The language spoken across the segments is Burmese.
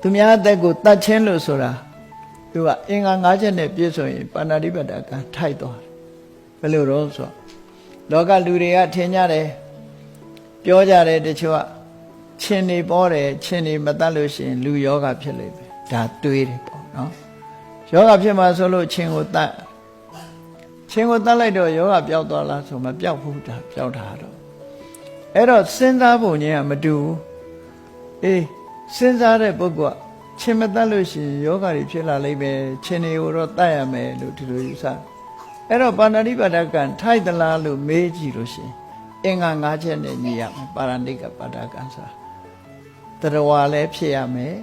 သူများအသက်ကိုတတ်ချင်းလို့ဆိုတာသူကအင်္ဂါ၅ချက်နဲ့ပြည့်စုံရင်ပါဏာတိပါဒကံထိုက်သွားတယ်ဘယ်လိုတော့ဆိုတော့လောကလူတွေကထင်ကြတယ်ပြောကြတယ်တချို့ကချင်းနေပေါ်တယ်ချင်းနေမတတ်လို့ရှိရင်လူယောဂဖြစ်လိမ့်မယ်ဒါတွေးတယ်ပေါ့နော်ယောဂဖြစ်မှာဆိုလို့ချင်းကိုတတ်ချင်းကိုတတ်လိုက်တော့ယောဂပျောက်သွားလားဆိုမှပျောက်ဘူးဒါပျောက်တာတော့အဲ့တော့စဉ်းစားပုံချင်းကမတူဘူးအေး စဉ်းစားတဲ့ပုဂ္ဂိုလ်ကချင်းမတတ်လို့ရှိရင်ယောဂတွေဖြစ်လာလိမ့်မယ်ချင်းတွေကိုတော့တတ်ရမယ်လို့ဒီလိုယူဆတယ်အဲ့တော့ပါဏာတိပါဒကံထိုက်သလားလို့မေးကြည့်လို့ရှိရင်အင်္ဂါ၅ချက်နဲ့ညီရမယ်ပါဏာတိကပါဒကံဆိုတာတရဝါလည်းဖြစ်ရမယ်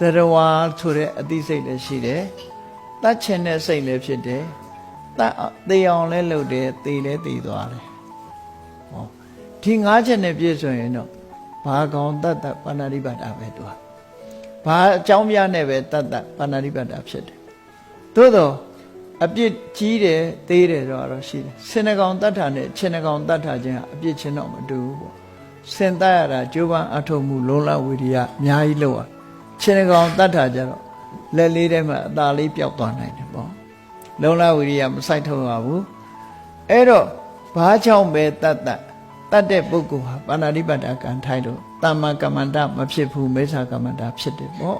တရဝါဆိုတဲ့အသိစိတ်လည်းရှိတယ်တတ်ချင်တဲ့စိတ်လည်းဖြစ်တယ်တတ်သေအောင်လည်းလုပ်တယ်သေလည်းသေသွားတယ်ဟောဒီ၅ချက်နဲ့ပြည့်စုံရင်တော့ ဘာကောင်တတ်တတ်ပါဏာတိပါဒပဲတူဟာဘာအကြောင်းပြနဲ့ပဲတတ်တတ်ပါဏာတိပါဒဖြစ်တယ်သို့တော့အပြစ်ကြီးတယ်သေးတယ်တော့တော့ရှိတယ်စင်နကောင်တတ်တာနဲ့ခြင်နကောင်တတ်တာချင်းကအပြစ်ချင်းတော့မတူဘူးပေါ့စင်တတ်ရတာကြိုးပမ်းအထောက်မှုလုံးလဝိရိယအများကြီးလောက်อ่ะခြင်နကောင်တတ်တာကြတော့လက်လေးထဲမှာအသာလေးပျောက်သွားနိုင်တယ်ပေါ့လုံးလဝိရိယမဆိုင်ထုံရဘူးအဲ့တော့ဘာကြောင့်ပဲတတ်တတ်တ တ်တဲ့ပုဂ္ဂိုလ်ဟာပါဏာတိပါဒကံထိုင်လို့တမ္မာကမ္မန္တမဖြစ်ဘူးမိစ္ဆာကမ္မန္တဖြစ်တယ်ပေါ့